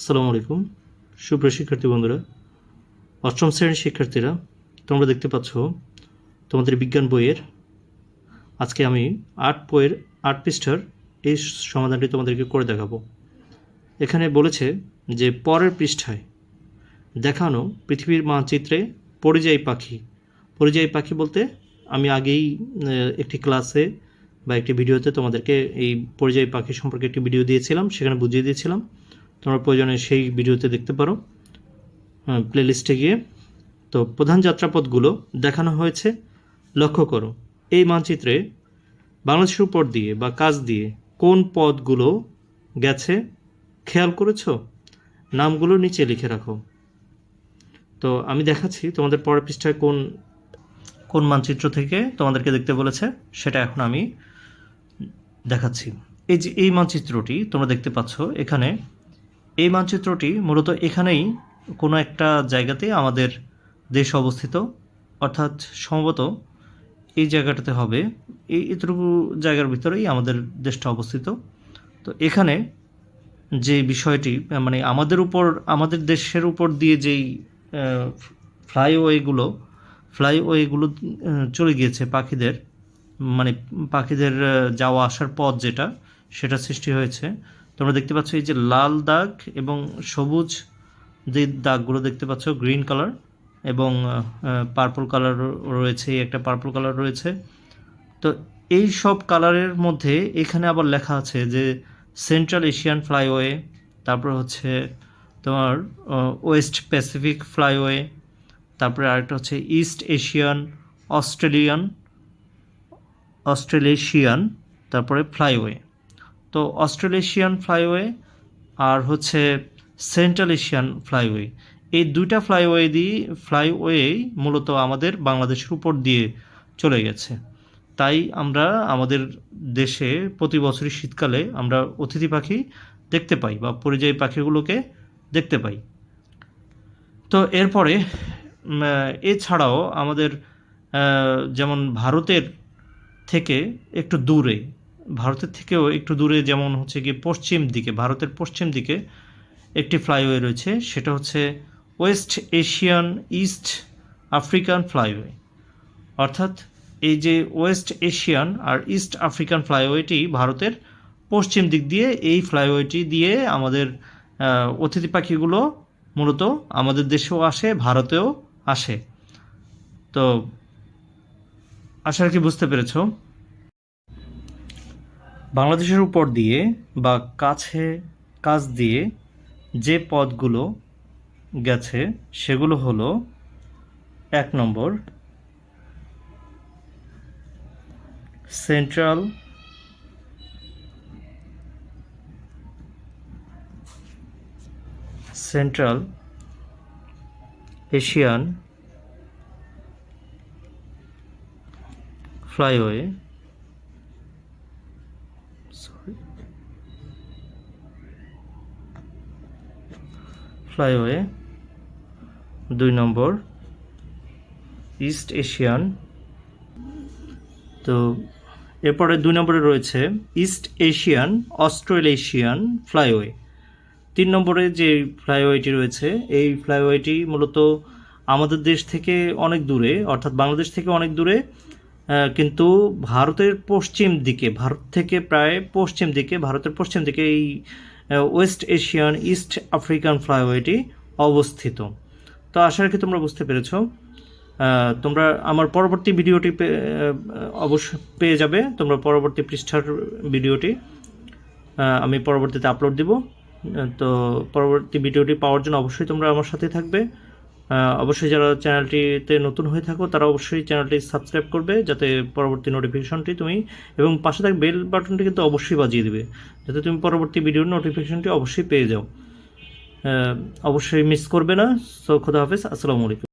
আসসালামু আলাইকুম। সুপ্রিয় শিক্ষার্থী বন্ধুরা, অষ্টম শ্রেণির শিক্ষার্থীরা, তোমরা দেখতে পাচ্ছ তোমাদের বিজ্ঞান বইয়ের আজকে আমি আট বইয়ের আট পৃষ্ঠার এই সমাধানটি তোমাদেরকে করে দেখাবো। এখানে বলেছে যে পরের পৃষ্ঠায় দেখানো পৃথিবীর মানচিত্রে পরিযায়ী পাখি। পরিযায়ী পাখি বলতে আমি আগেই একটি ক্লাসে বা একটি ভিডিওতে তোমাদেরকে এই পরিযায়ী পাখি সম্পর্কে একটি ভিডিও দিয়েছিলাম, সেখানে বুঝিয়ে দিয়েছিলাম। তোমরা প্রয়োজনে সেই ভিডিওতে দেখতে পারো। প্লেলিস্টে গিয়ে। তো প্রধান যাত্রাপথগুলো দেখানো হয়েছে। লক্ষ্য করো, এই মানচিত্রে বাংলাদেশের উপর দিয়ে বা কাজ দিয়ে কোন পথগুলো গেছে খেয়াল করেছ? নামগুলো নিচে লিখে রাখো। তো আমি দেখাচ্ছি তোমাদের পরের পৃষ্ঠায় কোন কোন মানচিত্র থেকে তোমাদেরকে দেখতে বলেছে, সেটা এখন আমি দেখাচ্ছি। এই যে, এই মানচিত্রটি তোমরা দেখতে পাচ্ছ, এখানে এই মানচিত্রটি মূলত এখানেই কোনো একটা জায়গাতে আমাদের দেশ অবস্থিত, অর্থাৎ সম্ভবত এই জায়গাটাতে হবে। এই এতটুকু জায়গার ভিতরেই আমাদের দেশটা অবস্থিত। তো এখানে যে বিষয়টি মানে আমাদের উপর, আমাদের দেশের উপর দিয়ে যেই ফ্লাইওয়েগুলো ফ্লাইওয়েগুলো চলে গিয়েছে পাখিদের মানে পাখিদের যাওয়া আসার পথ যেটা, সেটা সৃষ্টি হয়েছে। তোমরা দেখতে পাচ্ছ এই যে লাল দাগ এবং সবুজ যে দাগগুলো দেখতে পাচ্ছ, গ্রিন কালার এবং পার্পল কালার রয়েছে, একটা পার্পল কালার রয়েছে। তো এই সব কালারের মধ্যে এখানে আবার লেখা আছে যে সেন্ট্রাল এশিয়ান ফ্লাইওয়ে তারপর হচ্ছে তোমার ওয়েস্ট প্যাসিফিক ফ্লাইওয়ে তারপরে আরেকটা হচ্ছে ইস্ট এশিয়ান অস্ট্রেলিয়ান অস্ট্রেলেশিয়ান তারপরে ফ্লাইওয়ে তো অস্ট্রেলেশিয়ান ফ্লাইওয়ে আর হচ্ছে সেন্ট্রাল এশিয়ান ফ্লাইওয়ে। এই দুইটা ফ্লাইওয়ে দিয়ে ফ্লাইওয়ে মূলত আমাদের বাংলাদেশের উপর দিয়ে চলে গেছে। তাই আমরা আমাদের দেশে প্রতি বছরই শীতকালে আমরা অতিথি পাখি দেখতে পাই বা পরিযায়ী পাখিগুলোকে দেখতে পাই। তো এরপরে এছাড়াও আমাদের যেমন ভারতের থেকে একটু দূরে ভারতের থেকেও একটু দূরে, যেমন হচ্ছে কি পশ্চিম দিকে, ভারতের পশ্চিম দিকে একটি ফ্লাইওয়ে রয়েছে, সেটা হচ্ছে west Asian east African flyway. অর্থাৎ এই যে ওয়েস্ট এশিয়ান আর ইস্ট আফ্রিকান ফ্লাইওয়েটি ভারতের পশ্চিম দিক দিয়ে, এই ফ্লাইওয়েটি দিয়ে আমাদের অতিথি পাখিগুলো মূলত আমাদের দেশেও আসে, ভারতেও আসে। তো আশা রাখি বুঝতে পেরেছ। বাংলাদেশের উপর দিয়ে বা কাছে, কাছ দিয়ে যে পদগুলো গেছে, সেগুলো হলো এক নম্বর central central Asian flyway flyway দুই নম্বর। ইস্ট এশিয়ান তো এরপরে দুই নম্বরে রয়েছে ইস্ট এশিয়ান অস্ট্রেলেশিয়ান ফ্লাইওয়ে তিন নম্বরে যে ফ্লাইওয়েটি রয়েছে, এই ফ্লাইওয়েটি মূলত আমাদের দেশ থেকে অনেক দূরে, অর্থাৎ বাংলাদেশ থেকে অনেক দূরে কিন্তু ভারতের পশ্চিম দিকে, ভারত থেকে প্রায় পশ্চিম দিকে, ভারতের পশ্চিম দিকে এই ওয়েস্ট এশিয়ান ইস্ট আফ্রিকান ফ্লাইওয়েটি অবস্থিত। তো আশা রাখি তোমরা বুঝতে পেরেছ। তোমরা আমার পরবর্তী ভিডিওটি অবশ্যই পেয়ে যাবে। তোমরা পরবর্তী পৃষ্ঠার ভিডিওটি আমি পরবর্তীতে আপলোড দিব। তো পরবর্তী ভিডিওটি পাওয়ার জন্য অবশ্যই তোমরা আমার সাথে থাকবে। অবশ্যই যারা চ্যানেলটিতে নতুন হয়ে থাকো, তারা অবশ্যই চ্যানেলটি সাবস্ক্রাইব করবে যাতে পরবর্তী নোটিফিকেশনটি তুমি এবং পাশে থাকা বেল বাটনটি কিন্তু অবশ্যই বাজিয়ে দিবে, যাতে তুমি পরবর্তী ভিডিওর নোটিফিকেশনটি অবশ্যই পেয়ে যাও। অবশ্যই মিস করবে না। সো, খোদা হাফেজ। আসসালামু আলাইকুম।